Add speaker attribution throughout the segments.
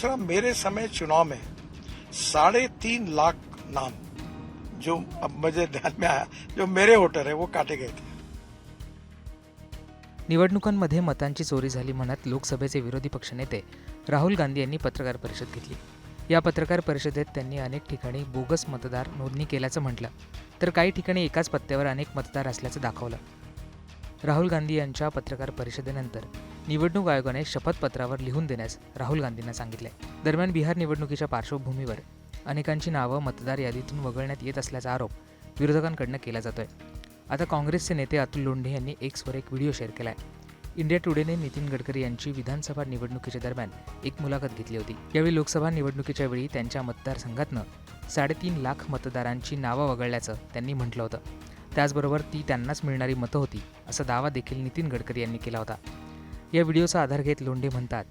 Speaker 1: दूसरा मेरे समय चुनाव में साढ़े तीन लाख नाम जो अब मुझे ध्यान में आया जो मेरे वोटर है वो काटे गए थे।
Speaker 2: निवडणुकांमध्ये मतांची चोरी झाली म्हणत लोकसभेचे विरोधी पक्षनेते राहुल गांधी यांनी पत्रकार परिषद घेतली. या पत्रकार परिषदेत त्यांनी अनेक ठिकाणी बोगस मतदार नोंदणी केल्याचं म्हटलं तर काही ठिकाणी एकाच पत्त्यावर अनेक मतदार असल्याचं दाखवलं. राहुल गांधी यांच्या पत्रकार परिषदेनंतर निवडणूक आयोगाने शपथपत्रावर लिहून देण्यास राहुल गांधींना सांगितले. दरम्यान बिहार निवडणुकीच्या पार्श्वभूमीवर अनेकांची नावं मतदार यादीतून वगळण्यात येत असल्याचा आरोप विरोधकांकडनं केला जातोय. आता काँग्रेसचे नेते अतुल लोंढे यांनी एक्सवर एक व्हिडिओ शेअर केला आहे इंडिया टुडेने नितीन गडकरी यांची विधानसभा निवडणुकीच्या दरम्यान एक मुलाखत घेतली होती. यावेळी लोकसभा निवडणुकीच्या वेळी त्यांच्या मतदारसंघातनं साडेतीन लाख मतदारांची नावं वगळल्याचं त्यांनी म्हटलं होतं. त्याचबरोबर ती त्यांनाच मिळणारी मतं होती असा दावा देखील नितीन गडकरी यांनी केला होता. या व्हिडिओचा आधार घेत लोंढे म्हणतात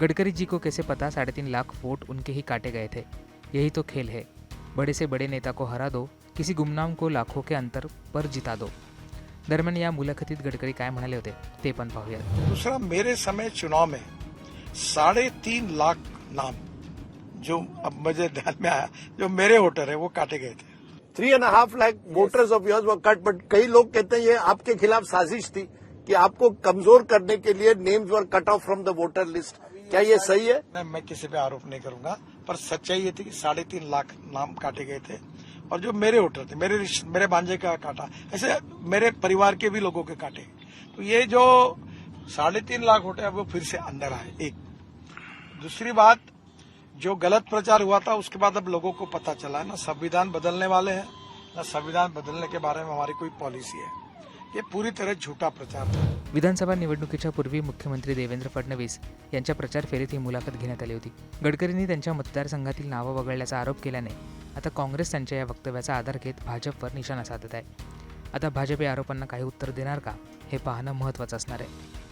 Speaker 2: गडकरी जी को कैसे पता साढ़े तीन लाख वोट उनके ही काटे गए थे? यही तो खेल है। बड़े से बड़े नेता को हरा दो किसी गुमनाम को लाखों के अंतर पर जिता दो। दरम्यान या मुलाखतीत गडकरी काय म्हणाले होते ते पण पाहूयात.
Speaker 1: दूसरा मेरे समय चुनाव में साढ़े तीन लाख नाम जो अब मुझे ध्यान में आया जो मेरे वोटर है वो काटे गए थे।
Speaker 3: Three and half lakh voters of yours were cut but कई लोग कहते हैं ये आपके खिलाफ साजिश थी। कि आपको कमज़ोर करने के लिए names were cut off from the voter list क्या ये सही है?
Speaker 1: मैं मैं किसी पे आरोप नहीं करूँगा, पर सच्चाई ये थी कि साढ़े तीन लाख नाम काटे गए थे और जो मेरे वोटर थे, मेरे मेरे भांजे का काटा, ऐसे मेरे परिवार के भी लोगों के काटे। तो ये जो साढ़े तीन लाख वोट है, वो फिर से अंदर आए, एक। दूसरी बात, जो गलत प्रचार हुआ था, उसके बाद अब लोगों को पता चला है, ना संविधान बदलने वाले हैं, ना संविधान बदलने के बारे में हमारी कोई पॉलिसी है। ये पूरी तरह झूठा प्रचार
Speaker 2: विधानसभा निवडणुकीच्या पूर्वी मुख्यमंत्री देवेंद्र फडणवीस यांच्या प्रचार फेरीत ही मुलाखत घेण्यात आली होती. गडकरींनी त्यांच्या मतदारसंघातील नावं वगळल्याचा आरोप केल्याने आता काँग्रेस त्यांच्या या वक्तव्याचा आधार घेत भाजपवर निशाणा साधत आहे. आता भाजप या आरोपांना काही उत्तर देणार का हे पाहणं महत्त्वाचं असणार आहे.